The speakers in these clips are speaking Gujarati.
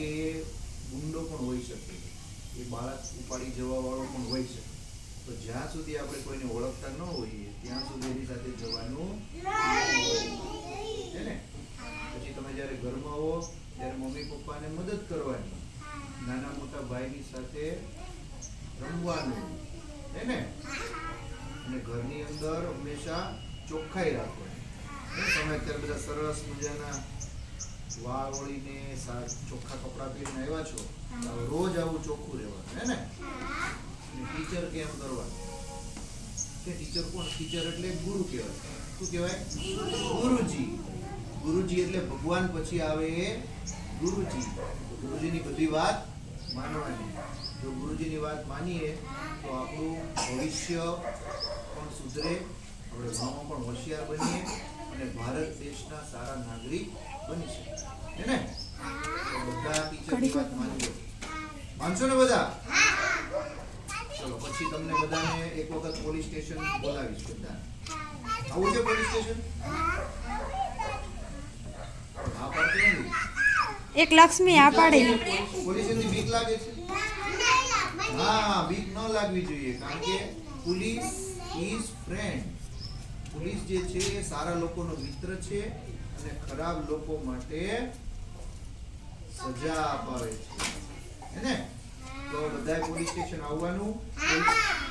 કે ગુંડો પણ હોઈ શકે, એ બાળક ઉપાડી જવા વાળો પણ હોઈ શકે. તો જ્યાં સુધી આપણે કોઈને ઓળખતા ન હોઈએ, ત્યાં સુધી એની સાથે જવાનું પછી તમે જ્યારે ઘરમાં હો, ત્યારે મમ્મી પપ્પાને મદદ કરવાની. નાના મોટા ભાઈની સાથે રમવાનું. હે ને? અને ઘરની અંદર હંમેશા ચોખ્ખાઈ રાખવાની. તમે અત્યારે બધા સરસ મજાના વાળ ઓળીને ચોખ્ખા કપડાં પહેરીને આવ્યા છો રોજ આવું ચોખ્ખું રહેવાનું હે ને? ટીચર કેમ કરવાનું? કે ટીચર કોણ? ટીચર એટલે ગુરુ કહેવાય. શું કહેવાય? ગુરુજી. ગુરુજી એટલે ભગવાન પછી આવે ગુરુજી. ગુરુજીની બધી વાત માનવાની. જો ગુરુજીની વાત માનીએ તો આપણું ભવિષ્ય પણ સુધરે આપણે ભણવામાં પણ હોશિયાર બનીએ. અને ભારત દેશના સારા નાગરિક બની શકે. હે ને? બધા ટીચરની વાત માનજો. માનશો ને બધા? ચલો પછી તમને બધાને એક વખત પોલીસ સ્ટેશન બોલાવીશ. બધા. આવું છે પોલીસ સ્ટેશન? હા પાડતો નથી એક લક્ષ્મી આ પાડી. પોલીસની બીક લાગે છે? હા બીક ન લાગવી જોઈએ કારણ કે પોલીસ ઇઝ ફ્રેન્ડ. પોલીસ જે છે, એ સારા લોકોનો મિત્ર છે અને ખરાબ લોકો માટે સજા અપાવે છે. હેને તો બધાય પોલીસ સ્ટેશન આવવાનું.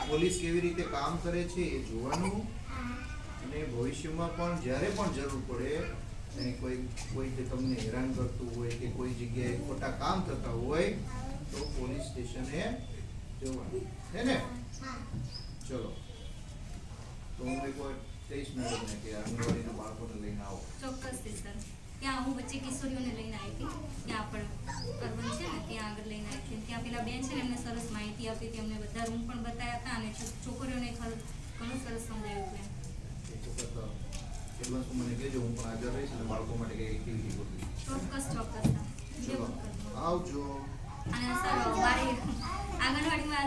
પોલીસ- કેવી રીતે કામ કરે છે એ જોવાનું. અને ભવિષ્યમાં પણ જ્યારે પણ જરૂર પડે અને કોઈ કોઈ કે તમને હેરાન કરતું હોય કે કોઈ જગ્યાએ ખોટા કામ થતા હોય, તો પોલીસ સ્ટેશને જવાનું. હે ને? ચલો. તો હું એક વાર મેળવીને કે આંગણવાડીના બાળકોને લઈને આવો. ચોક્કસથી સર. ત્યાં હું વચ્ચે કિશોરીઓને લઈને આવી હતી. ત્યાં પણ અર્બન છે ને ત્યાં આગળ લઈને આવી હતી. ત્યાં પેલા બેન છે ને એમને સરસ માહિતી આપી હતી. અમને બધા રૂમ પણ બતાવ્યા હતા અને છોકરીઓને ખર- ઘણું સરસ સમજાયું છે એમ. એક વખત એડવાન્સમાં મને કહેજો હું પણ હાજર રહીશ અને બાળકો માટે કંઈ એક્ટિવિટી ગોઠવીશ ચોક્કસ ચોક્કસ. આવજો. અને સર આંગણવાડીમાં